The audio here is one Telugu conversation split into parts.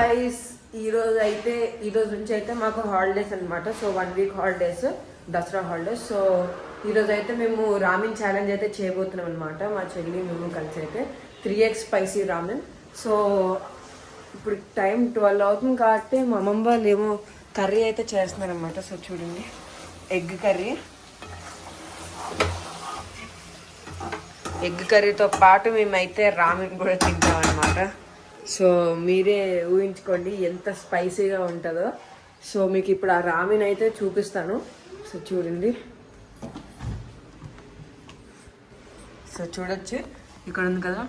గాయస్ ఈరోజు అయితే ఈరోజు నుంచి అయితే మాకు హాలిడేస్ అనమాట so one week holidays Dasara holidays so ఈరోజు అయితే మేము రామిన్ ఛాలెంజ్ అయితే చేయబోతున్నాం అనమాట మా చెల్లి మేము కలిసి అయితే three X spicy ramen so ఇప్పుడు టైం ట్వెల్వ్ అవుతుంది కాబట్టి మా అమ్మమ్మ వాళ్ళు ఏమో కర్రీ అయితే చేస్తున్నారు అనమాట సో చూడండి. Egg curry. ఎగ్ కర్రీతో పాటు మేమైతే రామిన్ కూడా తింటామన్నమాట అనమాట సో మీరే ఊహించుకోండి ఎంత స్పైసీగా ఉంటుందో. సో మీకు ఇప్పుడు ఆ రామిన్ అయితే చూపిస్తాను. సో చూడండి. సో చూడొచ్చు. ఇక్కడ ఉంది కదా.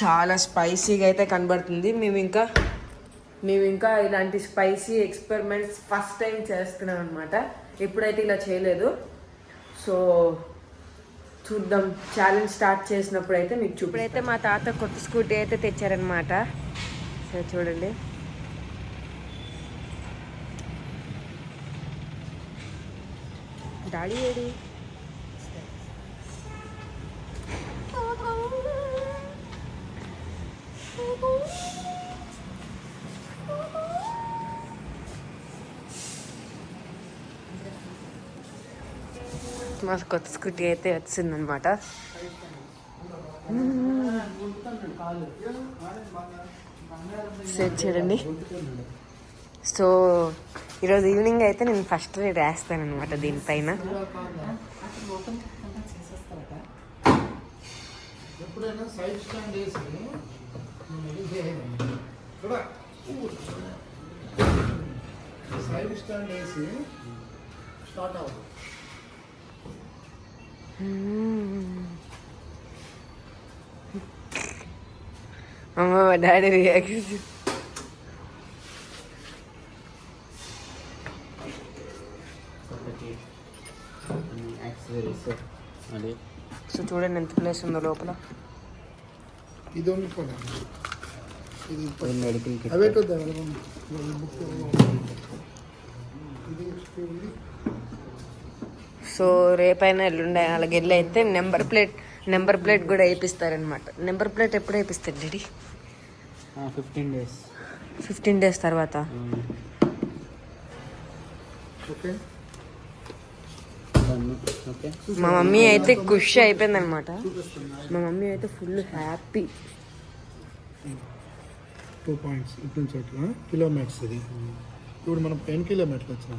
చాలా స్పైసీగా అయితే కనబడుతుంది. మేము ఇంకా మేము ఇంకా ఇలాంటి స్పైసీ ఎక్స్పెరిమెంట్స్ ఫస్ట్ టైం చేస్తున్నాం అనమాట ఎప్పుడైతే ఇలా చేయలేదు. సో చూద్దాం. ఛాలెంజ్ స్టార్ట్ చేసినప్పుడు అయితే మీకు చూపిడైతే మా తాత కొత్త స్కూటీ అయితే తెచ్చారనమాట సో చూడండి. డాడీ ఏడి? మా కొత్త స్కూటీ అయితే వచ్చిందనమాట సెట్ చూడండి. సో ఈరోజు ఈవినింగ్ అయితే నేను ఫస్ట్ రాస్తాను అనమాట దీనిపైన. సైడ్ స్టాండ్ వేసి స్టార్ట్ అవ్వదు అమ్మ మా డాడీ రియాక్షన్ ఒకటి యాక్సెసరీస్ అది సో చూడండి ఎంత ప్లేస్ ఉందో లోపల ఇది ఉంది కూడా ఇది అది మెడికల్ కిట్ అవే కదా బుక్ ఇది ఉంది సో రేపైనా ఎల్లుండే అలాగే వెళ్ళి అయితే నెంబర్ ప్లేట్ నెంబర్ ప్లేట్ కూడా వేయిస్తారనమాట నెంబర్ ప్లేట్ ఎప్పుడు వేయిస్తారు daddy? Fifteen days fifteen days తర్వాత? ఓకే. ఓకే. మా మమ్మీ అయితే ఖుషి అయిపోయింది అనమాట మా మమ్మీ అయితే ఫుల్ హ్యాపీ. టూ పాయింట్స్ ఇటు నుంచి అట్లా కిలోమీటర్స్ ఇది. ఇప్పుడు మనం టెన్ కిలోమీటర్లు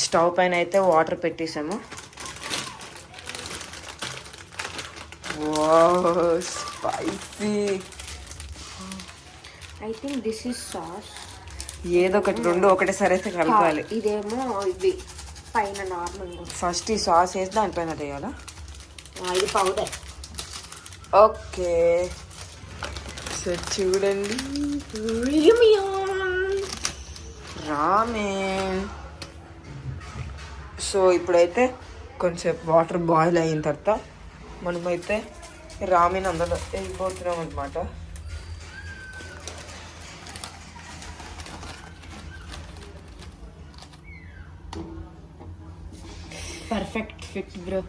స్టవ్ పైన అయితే water పెట్టేసాము. Spicy. I think this is sauce. ఏదో ఒకటి రెండు ఒకటేసారి అయితే కలపాలి. ఇదేమో ఇవి పైన నార్మల్ ఫస్ట్ ఈ సాస్ వేసి దానిపైన వేయాలా? ఇది పౌడర్. ఓకే. సో చూడండి. రామేన్. సో ఇప్పుడైతే కొంచెం వాటర్ బాయిల్ అయిన తర్వాత మనమైతే రామేన్ అందులో వెళ్ళిపోతున్నాం అనమాట perfect fit bro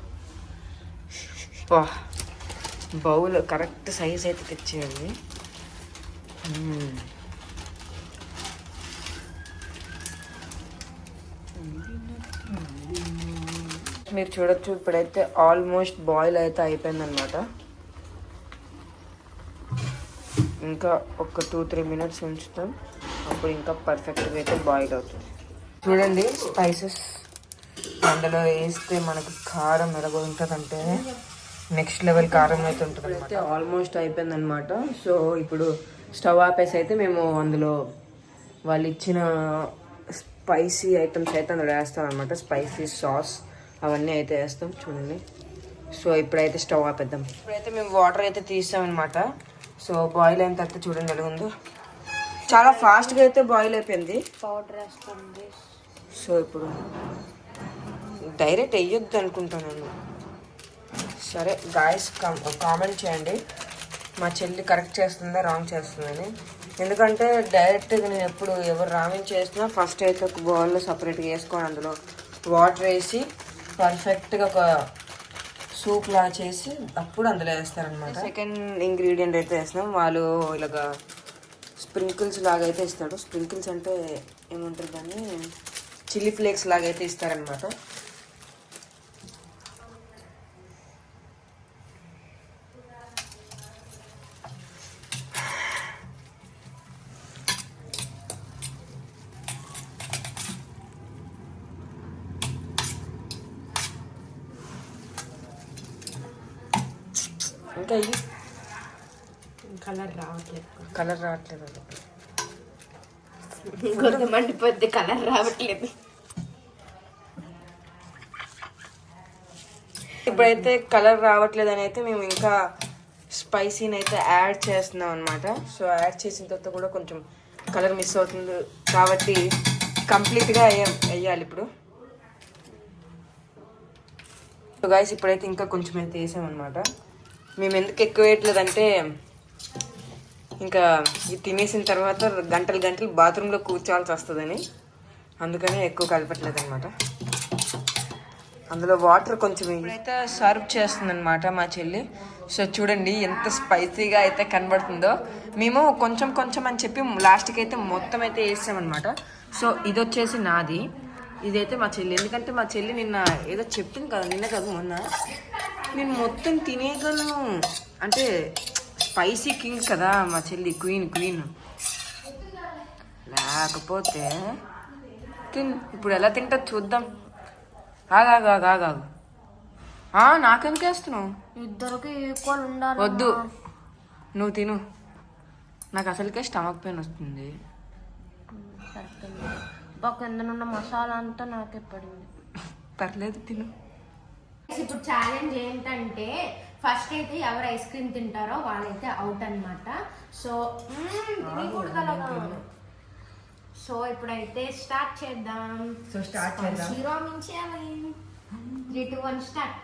bowl correct size అయితే తెచ్చేయండి. మీరు చూడొచ్చు. ఇప్పుడైతే ఆల్మోస్ట్ బాయిల్ అయితే అయిపోయిందనమాట ఇంకా ఒక టూ త్రీ మినిట్స్ ఉంచుతాం. అప్పుడు ఇంకా పర్ఫెక్ట్గా అయితే బాయిల్ అవుతుంది. చూడండి స్పైసెస్. అందులో వేస్తే మనకు కారం ఎలాగో ఉంటుందంటే నెక్స్ట్ లెవెల్ కారం అయితే ఉంటుంది అయితే ఆల్మోస్ట్ అయిపోయిందనమాట సో ఇప్పుడు స్టవ్ ఆపేసి అయితే మేము అందులో వాళ్ళు ఇచ్చిన స్పైసీ ఐటమ్స్ అయితే అందులో వేస్తాం అనమాట స్పైసీ సాస్. అవన్నీ అయితే వేస్తాం చూడండి. సో ఇప్పుడైతే స్టవ్ ఆపేద్దాం. ఇప్పుడైతే మేము వాటర్ అయితే తీసామన్నమాట. సో బాయిల్ అయిన తర్వాత చూడండి ఎలా ఉందో. చాలా ఫాస్ట్గా అయితే బాయిల్ అయిపోయింది. పౌడర్ వేస్తాం గైస్ సో ఇప్పుడు డైరెక్ట్ వేయొద్దు అనుకుంటాను సరే గాయస్ కామెంట్ చేయండి. మా చెల్లి కరెక్ట్ చేస్తుందా రాంగ్ చేస్తుందని. ఎందుకంటే డైరెక్ట్గా నేను ఎప్పుడు ఎవరు రామెంట్ చేసినా ఫస్ట్ అయితే ఒక బౌల్లో సపరేట్గా వేసుకొని అందులో వాటర్ వేసి పర్ఫెక్ట్గా ఒక సూప్ లా చేసి అప్పుడు అందులో వేస్తారనమాట సెకండ్ ఇంగ్రీడియంట్ అయితే వేస్తాం వాళ్ళు ఇలాగా స్ప్రింకిల్స్ లాగా అయితే ఇస్తాడు స్ప్రింకిల్స్ అంటే ఏముంటుంది దాన్ని? చిల్లీ ఫ్లేక్స్ లాగా అయితే ఇస్తారనమాట ఇంకా ఇది కలర్ రావట్లేదు. కలర్ రావట్లేదు. కొంత మండిపోద్ది కలర్ రావట్లేదు. ఇప్పుడైతే కలర్ రావట్లేదు అని అయితే మేము ఇంకా స్పైసీని అయితే యాడ్ చేస్తున్నాం అనమాట సో యాడ్ చేసిన తర్వాత కూడా కొంచెం కలర్ మిస్ అవుతుంది. కాబట్టి కంప్లీట్గా వేయ వేయాలి ఇప్పుడు? సో గాయస్ ఇప్పుడైతే ఇంకా కొంచెం అయితే వేసామన్నమాట. మేము ఎందుకు ఎక్కువ వేయట్లేదంటే ఇంకా ఇది తినేసిన తర్వాత గంటలు గంటలు బాత్రూంలో కూర్చోవాల్సి వస్తుందని. అందుకని ఎక్కువ కలపట్లేదు అనమాట అందులో వాటర్ కొంచెం అయితే సర్వ్ చేస్తుందనమాట మా చెల్లి. సో చూడండి ఎంత స్పైసీగా అయితే కనబడుతుందో. మేము కొంచెం కొంచెం అని చెప్పి లాస్ట్కి అయితే మొత్తం అయితే వేసామన్నమాట. సో ఇది వచ్చేసి నాది. ఇదైతే మా చెల్లి. ఎందుకంటే మా చెల్లి నిన్న ఏదో చెప్పింది కదా నిన్న కదా మొన్న. నేను మొత్తం తినేయగలను. అంటే స్పైసీ కింగ్ కదా మా చెల్లి క్వీన్ క్వీన్. లేకపోతే తిన్ ఇప్పుడు ఎలా తింటా చూద్దాం. ఆగాగు ఆగాగు నాకెందుకు వేస్తున్నావు? ఇద్దరికి ఈక్వల్ ఉండాలి వద్దు. నువ్వు తిను. నాకు అసలుకే స్టమక్ పెయిన్ వస్తుంది. బా కిందనున్న మసాలా అంతా నాకే పడింది. పర్లేదు తిను. ఇప్పుడు ఛాలెంజ్ ఏంటంటే ఫస్ట్ అయితే ఎవరు ఐస్ క్రీమ్ తింటారో వాళ్ళైతే అవుట్ అన్నమాట. సో సో ఇప్పుడైతే స్టార్ట్ చేద్దాం. సో స్టార్ట్ చేద్దాం. జీరో నుంచి త్రీ టు వన్ స్టార్ట్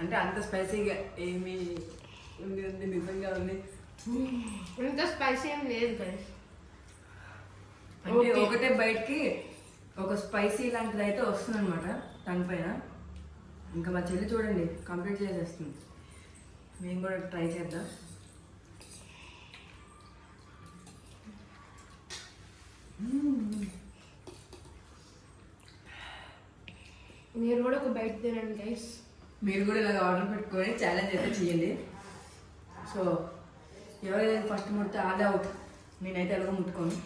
అంటే అంత స్పైసీగా ఏమి ఉంది? ఉంది నిజంగా ఉంది. ఇంత స్పైసీ ఏం లేదు అంటే ఒకటే బయటికి ఒక స్పైసీ లాంటిది అయితే వస్తుంది అనమాట దానిపైన ఇంకా మా చెల్లి చూడండి కంప్లీట్ చేసేస్తుంది. మేము కూడా ట్రై చేద్దాం. మీరు కూడా ఒక బయట తినండి గైస్ మీరు కూడా ఇలాగ ఆర్డర్ పెట్టుకొని ఛాలెంజ్ అయితే చేయండి. సో ఎవరైతే ఫస్ట్ ముడితే ఆల్ అవుట్ నేనైతే ఎలాగో ముట్టుకోను.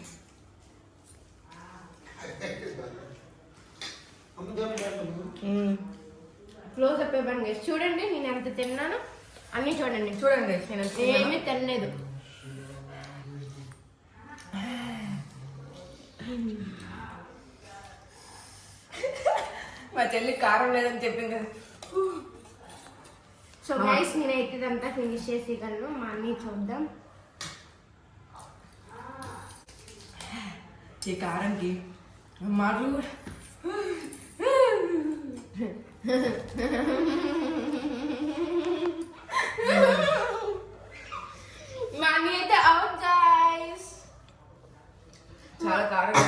క్లోజ్ అప్ ఇవ్వండి గైస్ చూడండి నేను ఎంత తిన్నాను అన్నీ చూడండి. చూడండి. ఏమీ తినలేదు. మా చెల్లి కారం లేదని చెప్పింది కదా. సో గైస్ నేనైతే ఇదంతా ఫినిష్ చేసేయగలను. మా అన్నీ చూద్దాం. ఈ కారంకి మాటలు కూడా. మా అన్నీ అయితే అవుట్ గైస్ చాలా కారం.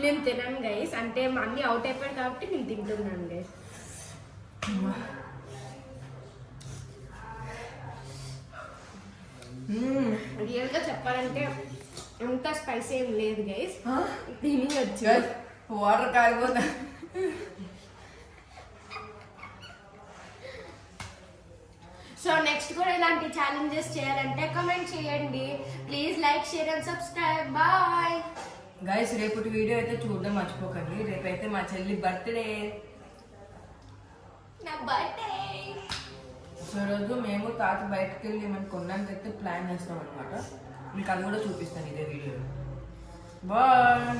నేను తినను గైస్ అంటే మా అన్నీ అవుట్ అయిపోయాడు కాబట్టి నేను తింటున్నాను గైస్ మ్మ్. రియల్గా చెప్పాలంటే అంత స్పైసీ ఏం లేదు గైస్ ఆ? వాటర్ కాలిపోతా సో నెక్స్ట్ కూడా ఇలాంటి ఛాలెంజెస్ చేయాలంటే కమెంట్ చేయండి. Please like share and subscribe bye guys రేపటి వీడియో అయితే చూడడం మర్చిపోకండి. రేపైతే మా చెల్లి బర్త్డే బర్త్డే సో రోజు మేము తాత బయటకు వెళ్ళి మనం కొన్నానికి అయితే ప్లాన్ చేస్తాం అనమాట మీకు అది కూడా చూపిస్తాను ఇదే వీడియో బాయ్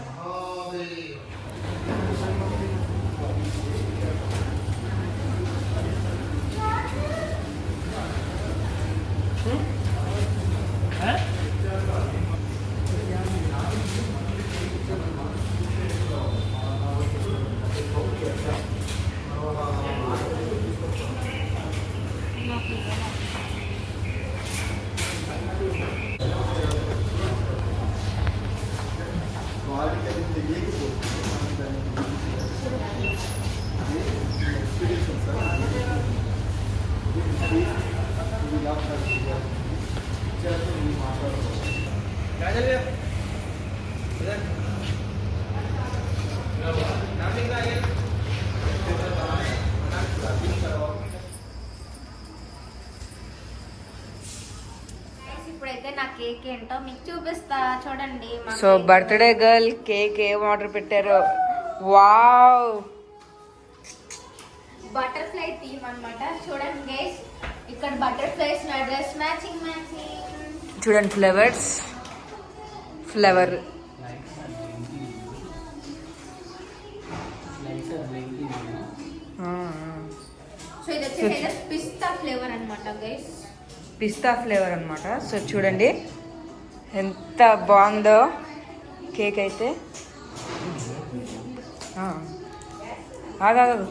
ఇప్పుడైతే నా కేక్ ఏంటో మీకు చూపిస్తా. చూడండి సో. బర్త్డే గర్ల్ కేక్ ఏం ఆర్డర్ పెట్టారో? వావ్! బటర్ఫ్లై థీమ్ అన్నమాట. చూడండి గైస్ ఇక్కడ బటర్ఫ్లైస్ నా డ్రెస్ మ్యాచింగ్ మ్యాచింగ్. చూడండి ఫ్లవర్స్. ఫ్లవర్. వెంకీ సో ఇది వచ్చేసి పిస్తా ఫ్లేవర్ అన్నమాట గైస్ పిస్తా ఫ్లేవర్ అన్నమాట. సో చూడండి. ఎంత బాగుందో కేక్ అయితే. ఆగాగదు ఆగాగు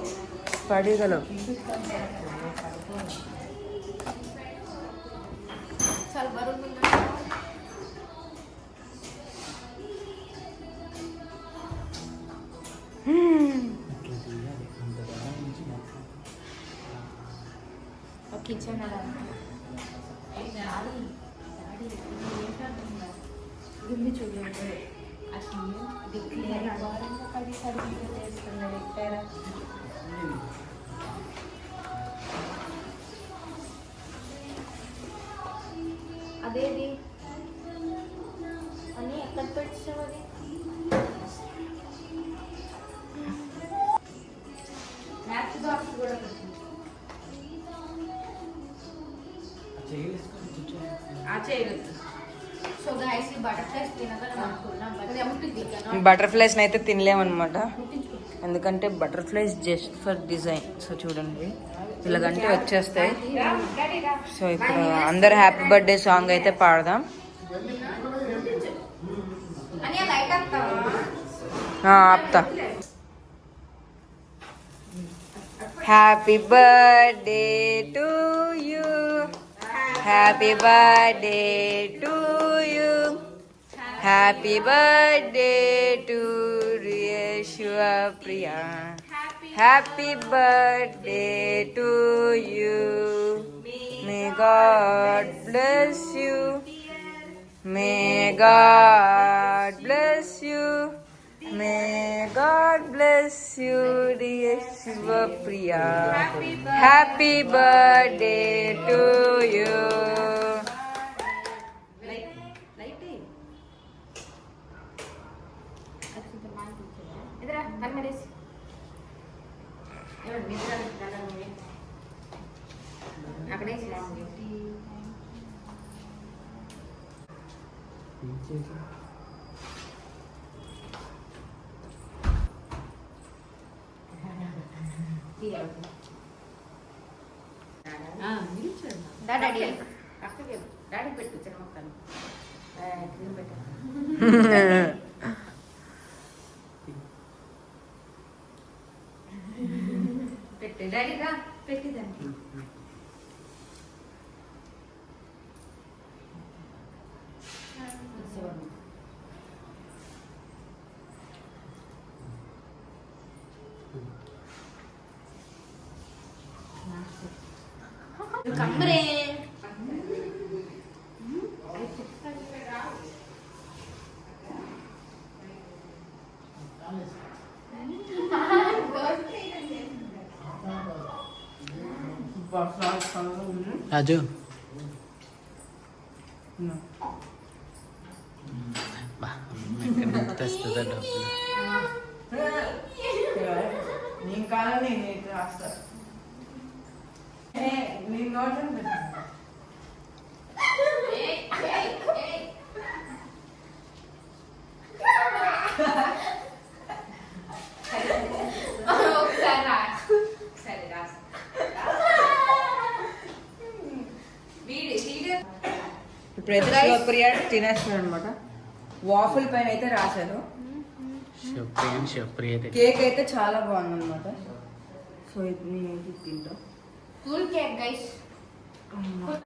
పడిగలవు కిచెన్ అలా గిమ్మి బటర్ఫ్లైస్ని అయితే తినలేమన్నమాట. ఎందుకంటే butterflies just for design. So చూడండి ఇలాగంటే వచ్చేస్తాయి. సో ఇప్పుడు అందరు హ్యాపీ బర్త్డే సాంగ్ అయితే పాడదాం. APTA. Happy birthday to you happy birthday to you Happy birthday to Yeshua Priya. Happy birthday to you. May God bless you. May God bless you. May God bless you, dear Priya. Happy birthday to you. పెట్టు చిన్న మొక్కలు పెట్టు డాడీ రా పెట్టిదండి రాజు తినేస్తున్నాడు అనమాట వాఫుల్ పైన అయితే రాశారు కేక్ అయితే చాలా బాగుంది అనమాట సో ఇది నేనైతే తింటా. Cool cake guys